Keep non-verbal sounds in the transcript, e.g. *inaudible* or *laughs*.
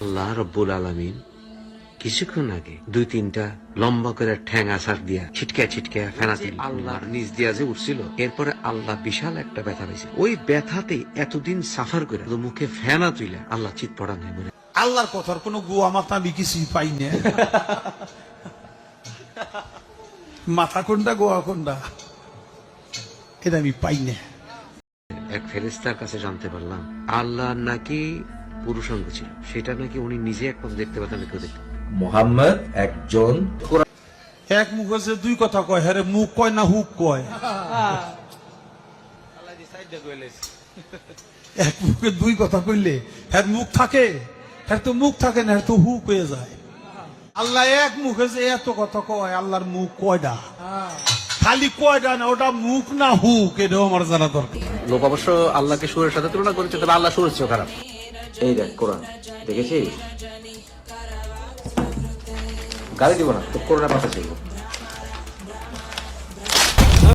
আল্লাহ রব্বুল আলমিন কিছুক্ষণ আগে দুই তিনটা লম্বা করে ঠ্যাং আসার দিয়া ছিটকা ছিটকা ফেনা দিল আল্লাহর নিজ দিয়া যে উঠছিল এরপরে আল্লাহ বিশাল একটা ব্যথা পাইছে। ওই ব্যথাতে এতদিন সাফার করে মুখে ফেনা তুইলা আল্লাহ চিত পড়া নাই বলে। আল্লাহর কথার কোনো গোয়া মাথা আমি কিছুই পাই না। *laughs* মাথা কোনটা গোয়া কোনটা? এটা আমি পাই না। এক ফেরেস্তার কাছে জানতে পারলাম আল্লাহ নাকি পুরুষাঙ্গ ছিল। সেটা নাকি উনি নিজে একমাত্র দেখতে পেতেন কেউ দেখতে মোহাম্মদ একজন এক মুখে যে দুই কথা কয়। হ্যাঁ মুখ কয় না হুক কয়? এক মুখে দুই কথা কইলে হ্যাঁ মুখ থাকে? হ্যাঁ তো মুখ থাকে না হ্যাঁ তো হুক হয়ে যায়। আল্লাহ এক মুখে যে এত কথা কয় আল্লাহর মুখ কয়ডা? খালি কয়টা না ওটা মুখ না হুক? এটাও আমার জানা দরকার। লোক অবশ্য আল্লাহকে সুরের সাথে তুলনা করেছে তাহলে আল্লাহ সুরের চেয়েও খারাপ। এই দেখ, কোরআন। দেখেছিস? গাড়ি দিব না তো করোনা পাশে